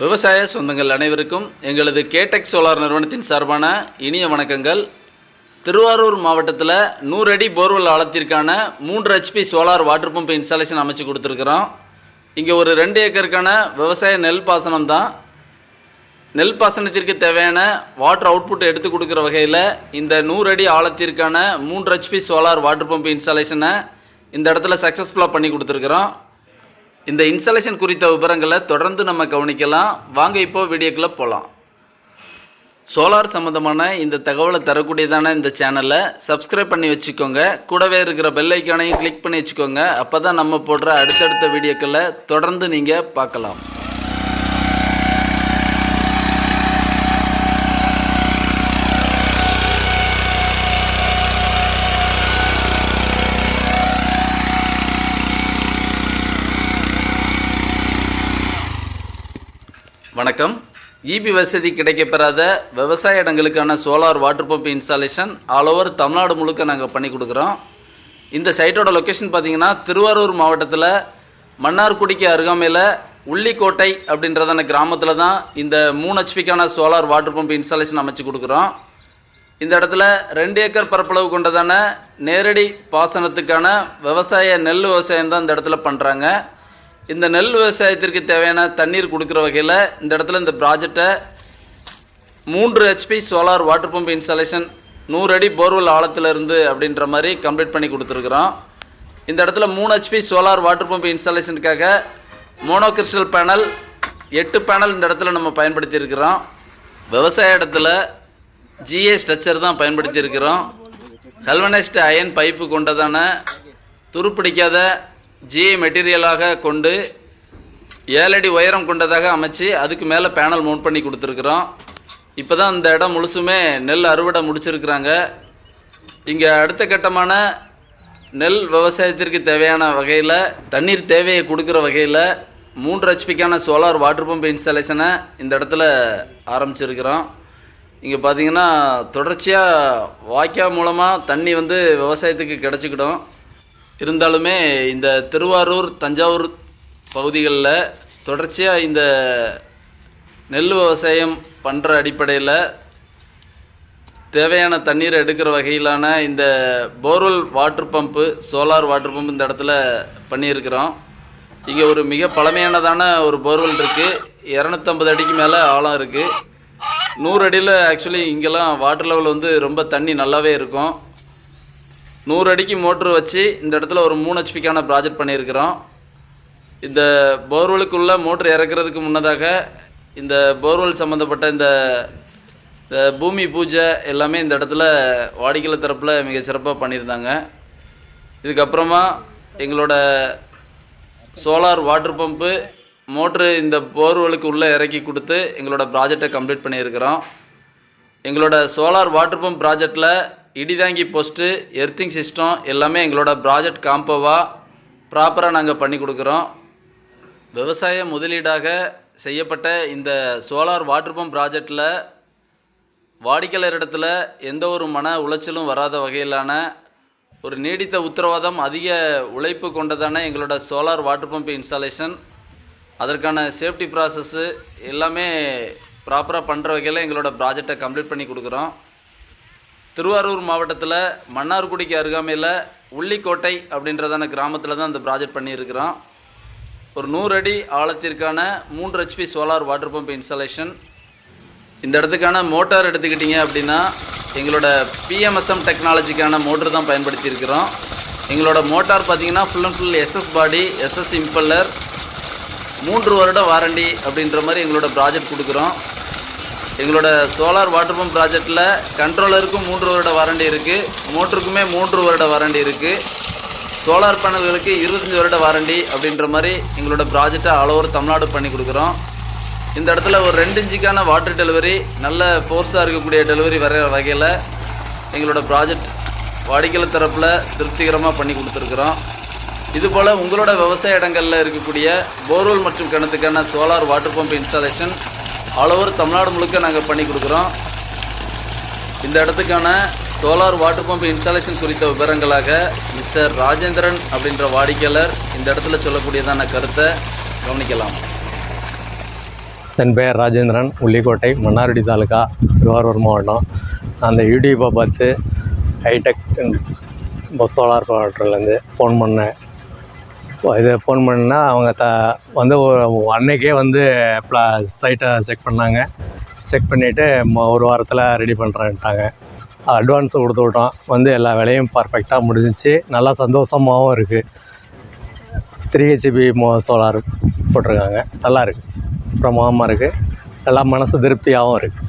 விவசாய சொந்தங்கள் அனைவருக்கும் எங்களது கேடெக் சோலார் நிறுவனத்தின் சார்பான இனிய வணக்கங்கள். திருவாரூர் மாவட்டத்தில் நூறு அடி போர்வெல் ஆழத்திற்கான மூன்று HP solar water pump installation அமைச்சு கொடுத்துருக்குறோம். இங்கே ஒரு ரெண்டு ஏக்கருக்கான விவசாய நெல் பாசனம் தான். நெல் பாசனத்திற்கு தேவையான வாட்டர் அவுட்புட் எடுத்து கொடுக்குற வகையில் இந்த நூறு அடி ஆழத்திற்கான மூன்று ஹெச்பி சோலார் வாட்டர் பம்ப் இன்ஸ்டாலேஷனை இந்த இடத்துல சக்ஸஸ்ஃபுல்லாக பண்ணி கொடுத்துருக்குறோம். இந்த இன்ஸ்டாலேஷன் குறித்த விவரங்களை தொடர்ந்து நம்ம கவனிக்கலாம். வாங்க இப்போ வீடியோக்குள்ளே போகலாம் சோலார் சம்மந்தமான இந்த தகவலை தரக்கூடியதான இந்த சேனலை சப்ஸ்கிரைப் பண்ணி வச்சுக்கோங்க. கூடவே இருக்கிற பெல் ஐக்கானையும் கிளிக் பண்ணி வச்சுக்கோங்க. அப்போ தான் நம்ம போடுற அடுத்தடுத்த வீடியோக்களை தொடர்ந்து நீங்கள் பார்க்கலாம். வணக்கம். இபி வசதி கிடைக்கப்பெறாத விவசாய இடங்களுக்கான solar water pump installation all over Tamil Nadu முழுக்க நாங்கள் பண்ணி கொடுக்குறோம். இந்த சைட்டோட லொக்கேஷன் பார்த்திங்கன்னா திருவாரூர் மாவட்டத்தில் மன்னார்குடிக்கு அருகாமையில் உள்ளிக்கோட்டை அப்படின்றதான கிராமத்தில் தான் இந்த மூணு ஹெச்பிக்கான சோலார் வாட்டர் பம்ப் இன்ஸ்டாலேஷன் அமைச்சு கொடுக்குறோம். இந்த இடத்துல ரெண்டு ஏக்கர் பரப்பளவு கொண்டதான நேரடி பாசனத்துக்கான விவசாய நெல் விவசாயம் தான் இந்த இடத்துல பண்ணுறாங்க இந்த நெல் விவசாயத்திற்கு தேவையான தண்ணீர் கொடுக்குற வகையில் இந்த இடத்துல இந்த ப்ராஜெக்டை மூன்று HP solar water pump installation நூறு அடி போர்வெல் ஆழத்திலிருந்து அப்படின்ற மாதிரி கம்ப்ளீட் பண்ணி கொடுத்துருக்குறோம். இந்த இடத்துல மூணு ஹெச்பி சோலார் வாட்டர் பம்ப் இன்ஸ்டாலேஷனுக்காக மோனோகிறிஸ்டல் பேனல் எட்டு பேனல் இந்த இடத்துல நம்ம பயன்படுத்தியிருக்கிறோம். விவசாய இடத்துல ஜிஏ ஸ்ட்ரக்சர் தான் பயன்படுத்தியிருக்கிறோம். ஹெல்வனைஸ்டு அயன் பைப்பு கொண்டதான துருப்பிடிக்காத ஜி மெட்டீரியலாக கொண்டு ஏழடி உயரம் கொண்டதாக அமைச்சு அதுக்கு மேலே பேனல் மவுண்ட் பண்ணி கொடுத்துருக்குறோம். இப்போ தான் இந்த இடம் முழுசுமே நெல் அறுவடை முடிச்சிருக்கிறாங்க. இங்கே அடுத்த கட்டமான நெல் விவசாயத்திற்கு தேவையான வகையில் தண்ணீர் தேவையை கொடுக்குற வகையில் மூன்று ஹெச்பிக்கான சோலார் வாட்டர் பம்ப் இன்ஸ்டாலேஷனை இந்த இடத்துல ஆரம்பிச்சிருக்கிறோம். இங்கே பார்த்தீங்கன்னா தொடர்ச்சியாக வாய்க்கா மூலமாக தண்ணி வந்து விவசாயத்துக்கு கிடச்சிக்கிடும். இருந்தாலுமே இந்த திருவாரூர் தஞ்சாவூர் பகுதிகளில் தொடர்ச்சியாக இந்த நெல் விவசாயம் பண்ணுற அடிப்படையில் தேவையான தண்ணீரை எடுக்கிற வகையிலான இந்த borewell water pump solar water pump இந்த இடத்துல பண்ணியிருக்கிறோம். இங்கே ஒரு மிக பழமையானதான ஒரு போர்வெல் இருக்குது இரநூத்தம்பது அடிக்கு மேலே ஆழம் இருக்குது நூறு அடியில் ஆக்சுவலி இங்கெல்லாம் வாட்டர் லெவல் வந்து ரொம்ப தண்ணி நல்லாவே இருக்கும். நூறு அடிக்கு மோட்ரு வச்சு இந்த இடத்துல ஒரு மூணு ஹெச்பிக்கான ப்ராஜெக்ட் பண்ணியிருக்கிறோம். இந்த போர்வெலுக்குள்ளே மோட்ரு இறக்குறதுக்கு முன்னதாக இந்த போர்வெல் சம்மந்தப்பட்ட இந்த இந்த பூமி பூஜை எல்லாமே இந்த இடத்துல வாடிக்கையாளர் தரப்பில் மிகச்சிறப்பாக பண்ணியிருந்தாங்க. இதுக்கப்புறமா எங்களோட சோலார் வாட்டர் பம்பு மோட்ரு இந்த போர்வெலுக்கு உள்ளே இறக்கி கொடுத்து எங்களோட ப்ராஜெக்டை கம்ப்ளீட் பண்ணியிருக்கிறோம். எங்களோட சோலார் வாட்டர் பம்ப் ப்ராஜெக்டில் இடிதாங்கி போஸ்ட்டு எர்த்திங் சிஸ்டம் எல்லாமே எங்களோட ப்ராஜெக்ட் காம்போவாக ப்ராப்பராக நாங்கள் பண்ணி கொடுக்குறோம். விவசாய முதலீடாக செய்யப்பட்ட இந்த சோலார் வாட்டர் பம்ப் ப்ராஜெக்டில் வாடிக்கையாளர் இடத்துல எந்த ஒரு மன உளைச்சலும் வராத வகையிலான ஒரு நீடித்த உத்தரவாதம் அதிக உழைப்பு கொண்டதான எங்களோட சோலார் வாட்டர் பம்ப் இன்ஸ்டாலேஷன் அதற்கான சேஃப்டி ப்ராசஸ்ஸு எல்லாமே ப்ராப்பராக பண்ணுற வகையில் எங்களோட ப்ராஜெக்டை கம்ப்ளீட் பண்ணி கொடுக்குறோம். திருவாரூர் மாவட்டத்தில் மன்னார்குடிக்கு அருகாமையில் உள்ளிக்கோட்டை அப்படின்றதான கிராமத்தில் தான் இந்த ப்ராஜெக்ட் பண்ணியிருக்கிறோம். ஒரு நூறு அடி ஆழத்திற்கான மூன்று HP solar water pump installation இந்த இடத்துக்கான மோட்டார் எடுத்துக்கிட்டிங்க அப்படின்னா எங்களோட பிஎம்எஸ்எம் டெக்னாலஜிக்கான மோட்டர் தான் பயன்படுத்தியிருக்கிறோம். எங்களோட மோட்டார் பார்த்தீங்கன்னா full and full SS body SS impeller மூன்று வருட வாரண்டி அப்படின்ற மாதிரி எங்களோட ப்ராஜெக்ட் கொடுக்குறோம். எங்களோட சோலார் வாட்டர் பம்ப் ப்ராஜெக்டில் கண்ட்ரோலருக்கும் மூன்று வருட வாரண்டி இருக்குது மோட்டருக்குமே மூன்று வருட வாரண்டி இருக்குது சோலார் பேனல்களுக்கு இருபத்தஞ்சி வருட வாரண்டி அப்படின்ற மாதிரி எங்களோட ப்ராஜெக்டை ஆல் ஓவர் தமிழ்நாடு பண்ணி கொடுக்குறோம். இந்த இடத்துல ஒரு ரெண்டு இன்ச்சுக்கான வாட்டர் டெலிவரி நல்ல ஃபோர்ஸாக இருக்கக்கூடிய டெலிவரி வர வகையில் எங்களோட ப்ராஜெக்ட் வாடிக்கையாளர் தரப்பில் திருப்திகரமாக பண்ணி கொடுத்துருக்குறோம். இதுபோல் உங்களோட விவசாய இடங்களில் இருக்கக்கூடிய போர்வெல் மற்றும் கிணத்துக்கான solar water pump installation all over Tamil Nadu முழுக்க நாங்கள் பண்ணி கொடுக்குறோம். இந்த இடத்துக்கான சோலார் வாட்டர் பம்ப் இன்ஸ்டாலேஷன் குறித்த விவரங்களாக மிஸ்டர் ராஜேந்திரன் அப்படின்ற வாடிக்கையாளர் இந்த இடத்துல சொல்லக்கூடியதான கருத்தை கவனிக்கலாம். என் பெயர் ராஜேந்திரன் உள்ளிக்கோட்டை மன்னார்குடி தாலுக்கா திருவாரூர் மாவட்டம். அந்த யூடியூப்பை பார்த்து ஹைடெக் சோலார் வாட்டர்லேருந்து ஃபோன் பண்ணேன். இது ஃபோன் பண்ணால் அவங்க த வந்து ஒரு அன்னைக்கே வந்து ப்ளா செக் பண்ணாங்க. செக் பண்ணிவிட்டு ஒரு வாரத்தில் ரெடி பண்ணுறேன்ட்டாங்க அட்வான்ஸ் கொடுத்து விட்டோம். வந்து எல்லா வேலையும் பர்ஃபெக்டாக முடிஞ்சிச்சு. நல்லா சந்தோஷமாகவும் இருக்குது த்ரீ ஹெச்பி மோ சோலார் போட்டிருக்காங்க. நல்லா இருக்குது பிரமாதமாக இருக்குது நல்லா மனசு திருப்தியாகவும் இருக்குது